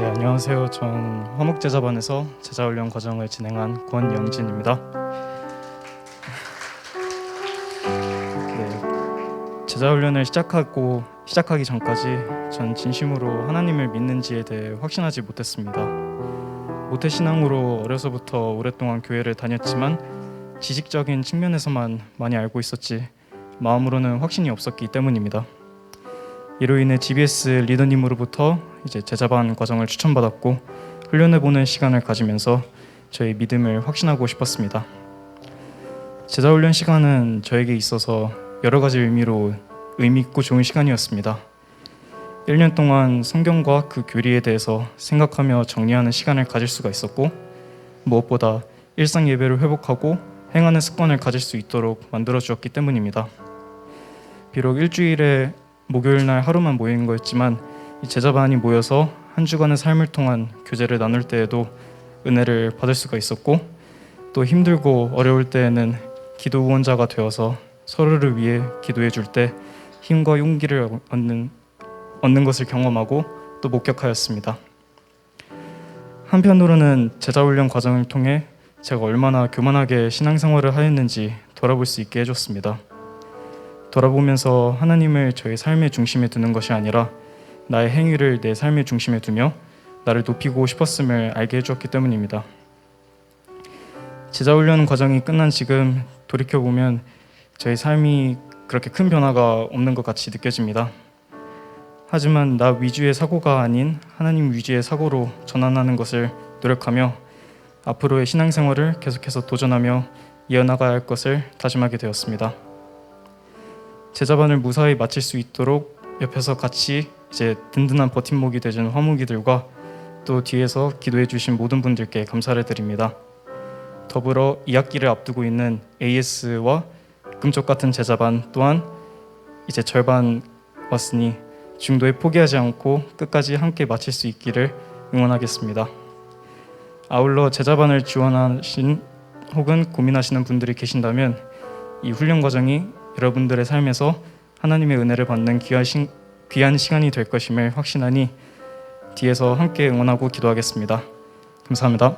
네, 안녕하세요. 전 화목제자반에서 제자훈련 과정을 진행한 권영진입니다. 네, 제자훈련을 시작하고 시작하기 전까지 전 진심으로 하나님을 믿는지에 대해 확신하지 못했습니다. 모태 신앙으로 어려서부터 오랫동안 교회를 다녔지만 지식적인 측면에서만 많이 알고 있었지 마음으로는 확신이 없었기 때문입니다. 이로 인해 GBS 리더님으로부터 이제 제자반 과정을 추천받았고 훈련해 보는 시간을 가지면서 저의 믿음을 확신하고 싶었습니다. 제자 훈련 시간은 저에게 있어서 여러 가지 의미로 의미 있고 좋은 시간이었습니다. 1년 동안 성경과 그 교리에 대해서 생각하며 정리하는 시간을 가질 수가 있었고 무엇보다 일상 예배를 회복하고 행하는 습관을 가질 수 있도록 만들어 주었기 때문입니다. 비록 일주일에 목요일 날 하루만 모이는 거였지만 이 제자반이 모여서 한 주간의 삶을 통한 교제를 나눌 때에도 은혜를 받을 수가 있었고 또 힘들고 어려울 때에는 기도 후원자가 되어서 서로를 위해 기도해 줄 때 힘과 용기를 얻는 얻는 것을 경험하고 또 목격하였습니다. 한편으로는 제자 훈련 과정을 통해 제가 얼마나 교만하게 신앙생활을 하였는지 돌아볼 수 있게 해줬습니다. 돌아보면서 하나님을 저의 삶의 중심에 두는 것이 아니라 나의 행위를 내 삶의 중심에 두며 나를 높이고 싶었음을 알게 해주었기 때문입니다. 제자 훈련 과정이 끝난 지금 돌이켜 보면 저의 삶이 그렇게 큰 변화가 없는 것 같이 느껴집니다. 하지만 나 위주의 사고가 아닌 하나님 위주의 사고로 전환하는 것을 노력하며 앞으로의 신앙생활을 계속해서 도전하며 이어나가야 할 것을 다짐하게 되었습니다. 제자반을 무사히 마칠 수 있도록 옆에서 같이 이제 든든한 버팀목이 되준 화목이들과 또 뒤에서 기도해 주신 모든 분들께 감사를 드립니다. 더불어 2학기를 앞두고 있는 AS와 금쪽 같은 제자반 또한 이제 절반 왔으니 중도에 포기하지 않고 끝까지 함께 마칠 수 있기를 응원하겠습니다. 아울러 제자반을 지원하신 혹은 고민하시는 분들이 계신다면 이 훈련 과정이 여러분들의 삶에서 하나님의 은혜를 받는 귀한, 시간이 될 것임을 확신하니 뒤에서 함께 응원하고 기도하겠습니다. 감사합니다.